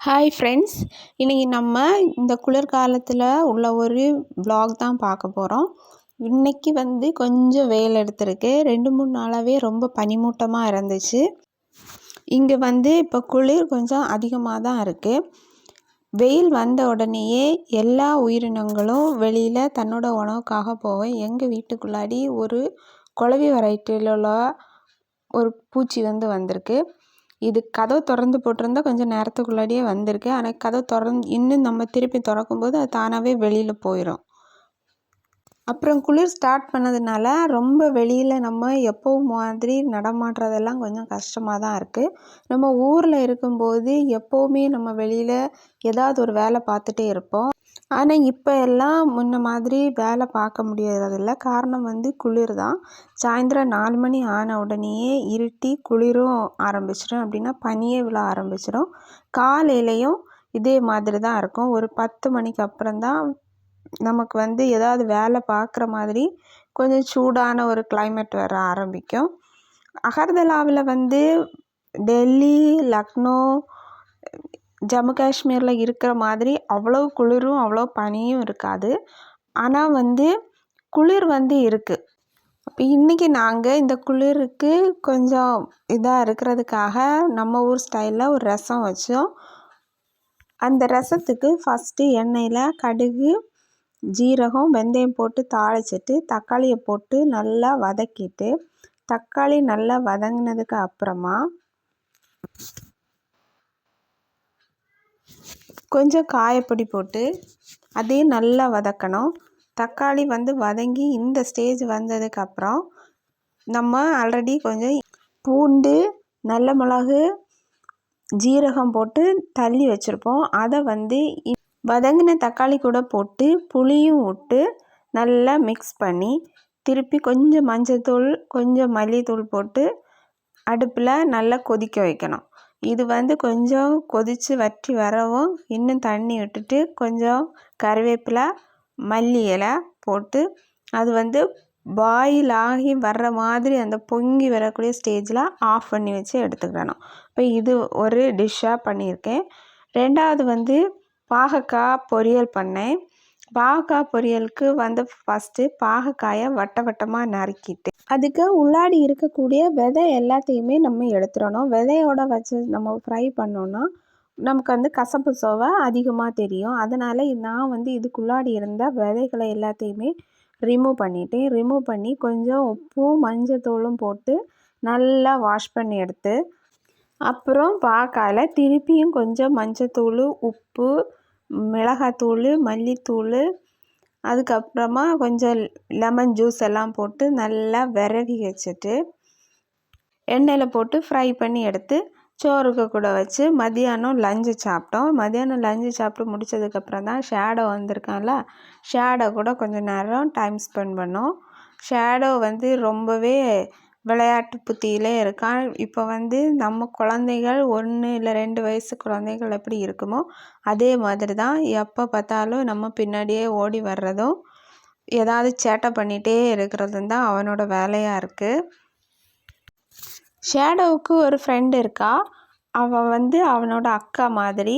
Hi friends இன்றைக்கி நம்ம இந்த குளிர்காலத்தில் உள்ள ஒரு ப்ளாக் தான் பார்க்க போகிறோம் இன்றைக்கி வந்து கொஞ்சம் வெயில் எடுத்திருக்கு. ரெண்டு மூணு நாளாகவே ரொம்ப பனிமூட்டமாக இருந்துச்சு. இங்கே வந்து இப்போ குளிர் கொஞ்சம் அதிகமாக தான் இருக்குது வெயில் வந்த உடனேயே எல்லா உயிரினங்களும் வெளியில் தன்னோட உணவுக்காக போகும் எங்கள் வீட்டுக்குள்ளாடி ஒரு குழவி வெரைட்டியில் உள்ள ஒரு பூச்சி வந்து வந்திருக்கு. இது கதவு திறந்து போட்டிருந்தா கொஞ்சம் நேரத்துக்குள்ளாடியே வந்திருக்கு. ஆனால் கதவு திறந்து இன்னும் நம்ம திருப்பி திறக்கும்போது அது தானாகவே வெளியில் போயிடும் அப்புறம் குளிர் ஸ்டார்ட் பண்ணதுனால ரொம்ப வெளியில் நம்ம எப்போவும் மாதிரி நடமாடுறதெல்லாம் கொஞ்சம் கஷ்டமாக தான் இருக்குது நம்ம ஊரில் இருக்கும்போது எப்போவுமே நம்ம வெளியில் ஏதாவது ஒரு வேலை பார்த்துட்டே இருப்போம். ஆனால் இப்போ எல்லாம் முன்ன மாதிரி வேலை பார்க்க முடியறதில்ல. காரணம் வந்து குளிர் தான். சாயந்தரம் நாலு மணி ஆன உடனேயே இருட்டி குளிரும் ஆரம்பிச்சிடும் அப்படின்னா பனியே விழ ஆரம்பிச்சிடும் காலையிலையும் இதே மாதிரி தான் இருக்கும். ஒரு பத்து மணிக்கு அப்புறம் தான் நமக்கு வந்து ஏதாவது வேலை பார்க்குற மாதிரி கொஞ்சம் சூடான ஒரு கிளைமேட் வர ஆரம்பிக்கும். அகர்தலாவில் வந்து டெல்லி லக்னோ ஜம்மு காஷ்மீரில் இருக்கிற மாதிரி அவ்வளோ குளிரும் அவ்வளோ பனியும் இருக்காது. ஆனால் வந்து குளிர் வந்து இருக்குது அப்போ இன்றைக்கி நாங்கள் இந்த குளிருக்கு கொஞ்சம் இதாக இருக்கிறதுக்காக நம்ம ஊர் ஸ்டைலில் ஒரு ரசம் வச்சோம். அந்த ரசத்துக்கு ஃபஸ்ட்டு எண்ணெயில் கடுகு ஜீரகம் வெந்தயம் போட்டு தாளிச்சிட்டு தக்காளியை போட்டு நல்லா வதக்கிட்டு தக்காளி நல்லா வதங்கினதுக்கு அப்புறமா கொஞ்சம் காயப்பொடி போட்டு அதையும் நல்லா வதக்கணும். தக்காளி வந்து வதங்கி இந்த ஸ்டேஜ் வந்ததுக்கப்புறம் நம்ம ஆல்ரெடி கொஞ்சம் பூண்டு நல்ல மிளகு ஜீரகம் போட்டு தள்ளி வச்சுருப்போம். அதை வந்து வதங்கின தக்காளி கூட போட்டு புளியும் விட்டு நல்லா மிக்ஸ் பண்ணி திருப்பி கொஞ்சம் மஞ்சத்தூள் கொஞ்சம் மல்லித்தூள் போட்டு அடுப்பில் நல்லா கொதிக்க வைக்கணும். இது வந்து கொஞ்சம் கொதித்து வற்றி வரவும் இன்னும் தண்ணி விட்டுட்டு கொஞ்சம் கருவேப்பிலை மல்லி இலை போட்டு அது வந்து பாயில் ஆகி வர்ற மாதிரி அந்த பொங்கி வரக்கூடிய ஸ்டேஜில் ஆஃப் பண்ணி வச்சு எடுத்துக்கிடணும். இப்போ இது ஒரு டிஷ்ஷாக பண்ணியிருக்கேன். ரெண்டாவது வந்து பாகக்காய் பொரியல் பண்ணேன். பாகக்காய் பொரியலுக்கு வந்து ஃபஸ்ட்டு பாகக்காயை வட்ட வட்டமாக நறுக்கிட்டு அதுக்கு உள்ளாடி இருக்கக்கூடிய விதை எல்லாத்தையுமே நம்ம எடுத்துடணும். விதையோட வச்சு நம்ம ஃப்ரை பண்ணோன்னா நமக்கு வந்து கசப்பு சுவை அதிகமாக தெரியும். அதனால் நான் வந்து இதுக்குள்ளாடி இருந்த விதைகளை எல்லாத்தையுமே ரிமூவ் பண்ணிட்டேன். ரிமூவ் பண்ணி கொஞ்சம் உப்பும் மஞ்சத்தூளும் போட்டு நல்லா வாஷ் பண்ணி எடுத்து அப்புறம் பாக்காயில் திருப்பியும் கொஞ்சம் மஞ்சத்தூள் உப்பு மிளகாத்தூள் மல்லித்தூள் அதுக்கப்புறமா கொஞ்சம் லெமன் ஜூஸ் எல்லாம் போட்டு நல்லா விரவி வச்சுட்டு எண்ணெயில் போட்டு ஃப்ரை பண்ணி எடுத்து சோறுக்கு கூட வச்சு மதியானம் லஞ்சு சாப்பிட்டோம். மதியானம் லஞ்சு சாப்பிட்டு முடித்ததுக்கப்புறம் தான் ஷேடோ வந்திருக்கான்ல ஷேடோ கூட கொஞ்சம் நேரம் டைம் ஸ்பெண்ட் பண்ணோம். ஷேடோ வந்து ரொம்பவே விளையாட்டு புத்தியிலே இருக்கான் இப்போ வந்து நம்ம குழந்தைகள் ஒன்று இல்லை ரெண்டு வயசு குழந்தைகள் எப்படி இருக்குமோ அதே மாதிரி தான் எப்போ பார்த்தாலும் நம்ம பின்னாடியே ஓடி வர்றதும் ஏதாவது சேட்டை பண்ணிகிட்டே இருக்கிறதும் தான் அவனோட வேலையாக இருக்குது ஷேடோவுக்கு ஒரு ஃப்ரெண்டு இருக்கா? அவள் வந்து அவனோட அக்கா மாதிரி.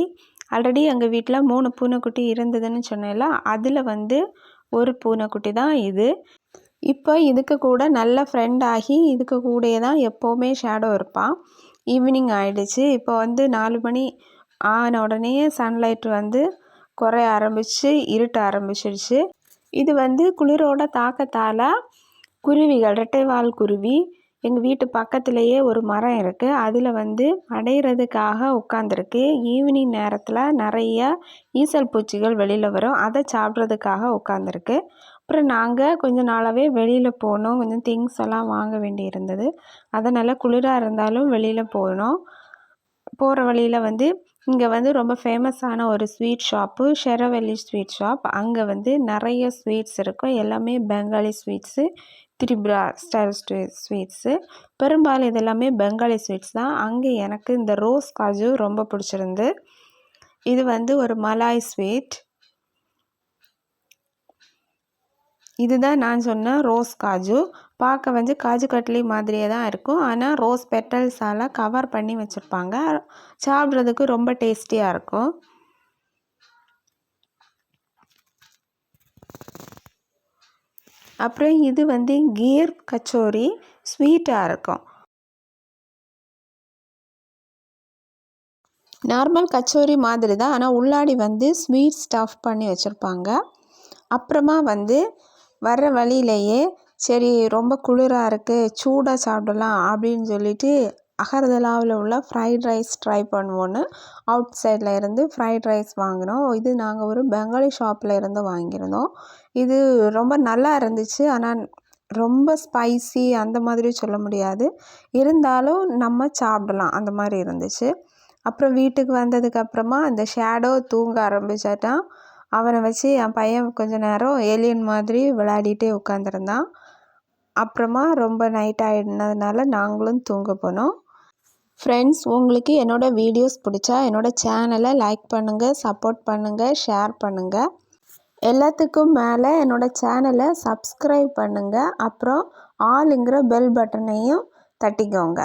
ஆல்ரெடி எங்கள் வீட்டில் மூணு பூனைக்குட்டி இருந்ததுன்னு சொன்னேன்ல அதில் வந்து ஒரு பூனைக்குட்டி தான் இது. இப்போ இதுக்கு கூட நல்ல ஃப்ரெண்ட் ஆகி இதுக்கு கூடயே தான் எப்போவுமே ஷேடோ இருப்பான் ஈவினிங் ஆகிடுச்சு இப்போ வந்து நாலு மணி ஆன உடனே சன்லைட் வந்து குறைய ஆரம்பித்து இருட்ட ஆரம்பிச்சிடுச்சு. இது வந்து குளிரோட தாக்கத்தால் குருவிகள் இரட்டைவால் குருவி எங்கள் வீட்டு பக்கத்துலேயே ஒரு மரம் இருக்குது அதில் வந்து அடையிறதுக்காக உட்காந்துருக்கு ஈவினிங் நேரத்தில் நிறைய ஈசல் பூச்சிகள் வெளியில் வரும். அதை சாப்பிட்றதுக்காக உட்காந்துருக்கு அப்புறம் நாங்கள் கொஞ்ச நாளாகவே வெளியில் போனோம். கொஞ்சம் திங்ஸ் எல்லாம் வாங்க வேண்டி இருந்தது அதனால் குளிராக இருந்தாலும் வெளியில் போனோம். போகிற வழியில் வந்து இங்கே வந்து ரொம்ப ஃபேமஸான ஒரு sweet shop Sheravelli sweet shop அங்கே வந்து நிறைய ஸ்வீட்ஸ் இருக்கும். எல்லாமே Bengali sweets Tripura style sweets பெரும்பாலும் இது எல்லாமே பெங்காலி ஸ்வீட்ஸ் தான். அங்கே எனக்கு இந்த ரோஸ் காஜு ரொம்ப பிடிச்சிருந்து. இது வந்து ஒரு மலாய் ஸ்வீட் இதுதான் நான் சொன்ன ரோஸ் காஜு. பார்க்க வந்து காஜு கட்லி மாதிரியே தான் இருக்கும். ஆனால் ரோஸ் பெட்டல்ஸால் கவர் பண்ணி வச்சுருப்பாங்க. சாப்பிட்றதுக்கு ரொம்ப டேஸ்டியாக இருக்கும். அப்புறம் இது வந்து கீர் கச்சோரி. ஸ்வீட்டாக இருக்கும். நார்மல் கச்சோரி மாதிரி தான். ஆனால் உள்ளாடி வந்து ஸ்வீட் ஸ்டஃப் பண்ணி வச்சுருப்பாங்க. அப்புறமா வந்து வர்ற வழியிலேயே சரி ரொம்ப குளிராக இருக்குது சூடாக சாப்பிடலாம் அப்படின்னு சொல்லிட்டு அகர்தலாவில் உள்ள ஃப்ரைட் ரைஸ் ட்ரை பண்ணுவோன்னு அவுட் சைடில் இருந்து ஃப்ரைட் ரைஸ் வாங்கினோம் இது நாங்கள் ஒரு பெங்காலி ஷாப்பில் இருந்து வாங்கியிருந்தோம். இது ரொம்ப நல்லா இருந்துச்சு. ஆனால் ரொம்ப ஸ்பைசி அந்த மாதிரி சொல்ல முடியாது. இருந்தாலும் நம்ம சாப்பிடலாம் அந்த மாதிரி இருந்துச்சு. அப்புறம் வீட்டுக்கு வந்ததுக்கப்புறமா அந்த ஷேடோ தூங்க ஆரம்பிச்சாட்டான். அவனை வச்சு என் பையன் கொஞ்ச நேரம் ஏலியன் மாதிரி விளையாடிட்டே உட்காந்துருந்தான் அப்புறமா ரொம்ப நைட் ஆகிடுனதுனால நாங்களும் தூங்க போனோம். ஃப்ரெண்ட்ஸ் உங்களுக்கு என்னோடய வீடியோஸ் பிடிச்சா என்னோடய சேனலை லைக் பண்ணுங்கள் சப்போர்ட் பண்ணுங்கள் ஷேர் பண்ணுங்கள் எல்லாத்துக்கும் மேலே என்னோடய சேனலை சப்ஸ்கிரைப் பண்ணுங்கள் அப்புறம் ஆளுங்கிற பெல் பட்டனையும் தட்டிக்கோங்க.